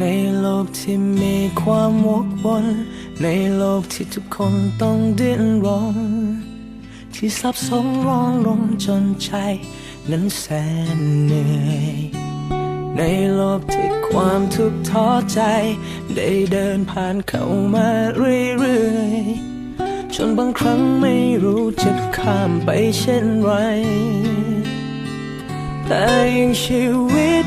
ในโลกที่มีความวกวนในโลกที่ทุกคนต้องดิ้นรน ที่ซับซ้อนร้อนรนจนใจ นั้นแสนเหนื่อย ในโลกที่ความทุกข์ท้อใจ ได้เดินผ่านเข้ามาเรื่อยๆจนบางครั้งไม่รู้จะข้ามไปเช่นไรแต่ยิ่งชีวิต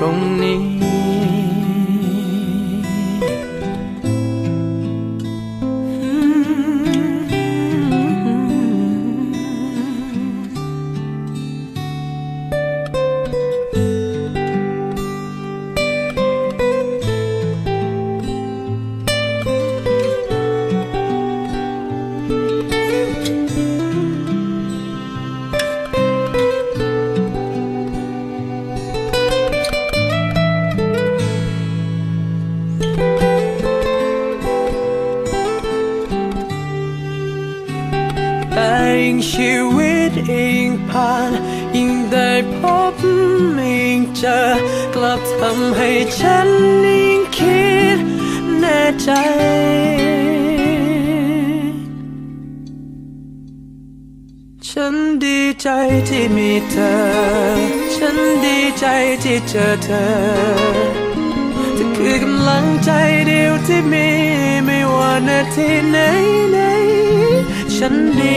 ตร ชีวิตยิ่งผ่าน ยิ่งได้พบยิ่งเจอ กลับทำให้ฉันยิ่งคิดแน่ใจฉันดีใจที่มีเธอ ฉันดีใจที่เจอเธอเธอคือกำลังใจเดียวที่มี ไม่ว่านาทีไหนไหนฉันดี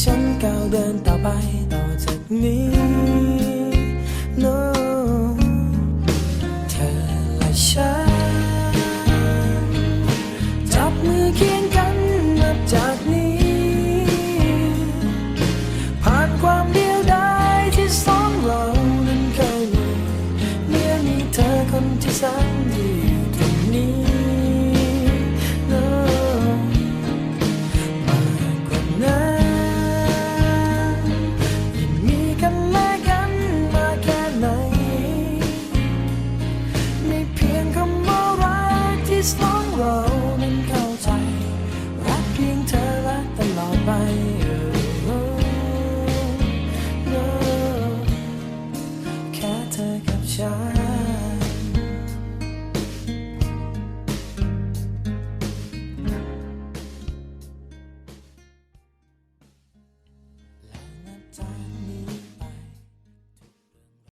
ฉันก้า在你 alone and come.